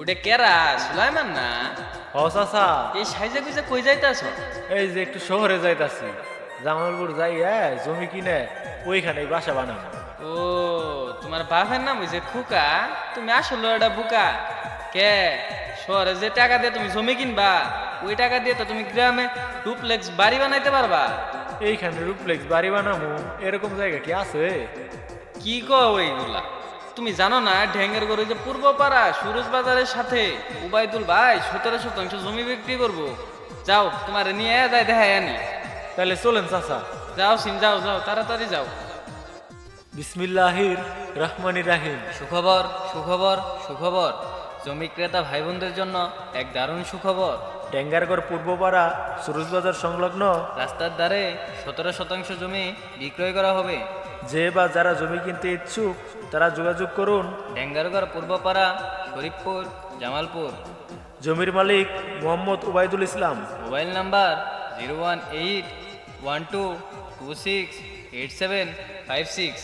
ওটা কেরা? সুলাইমান না হ চাচা। এই সাইজে গুজে কই যাইতাছ? এই যে একটু শহরে যাইতাছি। জামালপুর যাই হ্যাঁ জমি কিনে ওইখানে বাসা বানাবো ও তোমার বাপের নাম হইছে খুকা? তুমি আসলে এটা বুকা। কে? শহরে যে টাকা দিয়ে তুমি জমি কিনবা ওই টাকা দিয়ে তো তুমি গ্রামে ডুপ্লেক্স বাড়ি বানাইতে পারবা। এইখানে রুপ্লেক্স বাড়ি বানাবো এরকম জায়গা কি আছে? কি কো ওইগুলা তুমি জানো না ঢেঙ্গের গরু যে পূর্ব পাড়া সুরজ বাজারের সাথে উবাইদুল ভাই সতেরো শতাংশ জমি বিক্রি করব। যাও তোমার নিয়ে যাই দেখাই আনি। তাহলে চলেন চাচা। যাও সিম যাও যাও তাড়াতাড়ি যাও। বিসমিল্লাহির রহমানির রাহিম। সুখবর সুখবর সুখবর। জমি ক্রেতা ভাই বোনদের জন্য এক দারুণ সুখবর। ট্যাঙ্গারগড় পূর্বপাড়া সুরজবাজার সংলগ্ন। রাস্তার ধারে সতেরো শতাংশ জমি বিক্রয় করা হবে। যে বা যারা জমি কিনতে ইচ্ছুক তারা যোগাযোগ করুন। ডেঙ্গারগড় পূর্বপাড়া শরীফপুর জামালপুর। জমির মালিক Mohammad Obaidul Islam. Mobile number zero one eight one two two six eight seven five six.